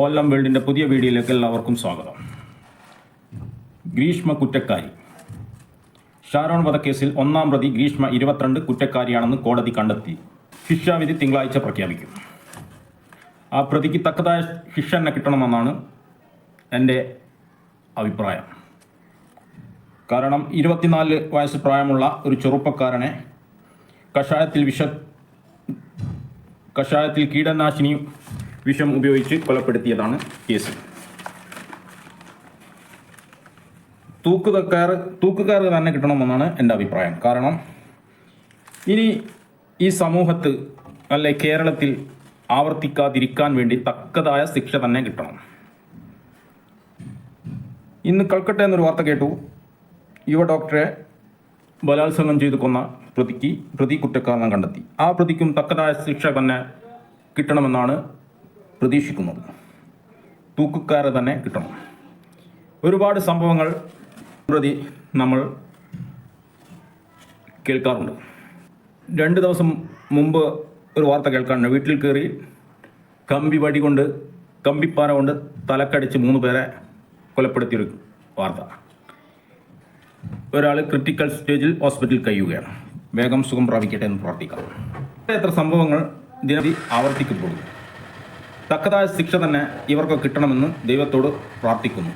ഓലം വേൾഡിന്റെ പുതിയ വീഡിയോയിലേക്ക് എല്ലാവർക്കും സ്വാഗതം. ഗ്രീഷ്മ കുറ്റക്കാരി. ഷാരോൺ വധക്കേസിൽ ഒന്നാം പ്രതി ഗ്രീഷ്മ ഇരുപത്തിരണ്ട് കുറ്റക്കാരിയാണെന്ന് കോടതി കണ്ടെത്തി. ശിക്ഷാവിധി തിങ്കളാഴ്ച പ്രഖ്യാപിക്കും. ആ പ്രതിക്ക് തക്കതായ ശിക്ഷ തന്നെ കിട്ടണമെന്നാണ് എന്റെ അഭിപ്രായം. കാരണം ഇരുപത്തിനാല് വയസ്സ് പ്രായമുള്ള ഒരു ചെറുപ്പക്കാരനെ കഷായത്തിൽ വിഷ കഷായത്തിൽ കീടനാശിനി വിഷം ഉപയോഗിച്ച് കൊലപ്പെടുത്തിയതാണ് കേസ്. തൂക്കുതക്കാർ തൂക്കുകാർ തന്നെ കിട്ടണമെന്നാണ് എന്റെ അഭിപ്രായം. കാരണം ഇനി ഈ സമൂഹത്ത് അല്ലെ കേരളത്തിൽ ആവർത്തിക്കാതിരിക്കാൻ വേണ്ടി തക്കതായ ശിക്ഷ തന്നെ കിട്ടണം. ഇന്ന് കൽക്കട്ട എന്നൊരു വാർത്ത കേട്ടു. യുവ ഡോക്ടറെ ബലാത്സംഗം ചെയ്തു കൊന്ന പ്രതിക്ക് പ്രതി കുറ്റക്കാരനെ കണ്ടെത്തി. ആ പ്രതിക്കും തക്കതായ ശിക്ഷ തന്നെ കിട്ടണമെന്നാണ് പ്രതീക്ഷിക്കുന്നത്. തൂക്കുകാരെ തന്നെ കിട്ടണം. ഒരുപാട് സംഭവങ്ങൾ പ്രതി നമ്മൾ കേൾക്കാറുണ്ട്. രണ്ട് ദിവസം മുമ്പ് ഒരു വാർത്ത കേൾക്കാറുണ്ട്. വീട്ടിൽ കയറി കമ്പി വടി കൊണ്ട് കമ്പിപ്പാര കൊണ്ട് തലക്കടിച്ച് മൂന്ന് പേരെ കൊലപ്പെടുത്തിയൊരു വാർത്ത. ഒരാൾ ക്രിട്ടിക്കൽ സ്റ്റേജിൽ ഹോസ്പിറ്റലിൽ കഴിയുകയാണ്. വേഗം സുഖം പ്രാപിക്കട്ടെ എന്ന് പ്രാർത്ഥിക്കാം. എത്ര സംഭവങ്ങൾ ദിനവധി ആവർത്തിക്കപ്പെടും തക്കതായ ശിക്ഷ തന്നെ ഇവർക്ക് കിട്ടണമെന്ന് ദൈവത്തോട് പ്രാർത്ഥിക്കുന്നു.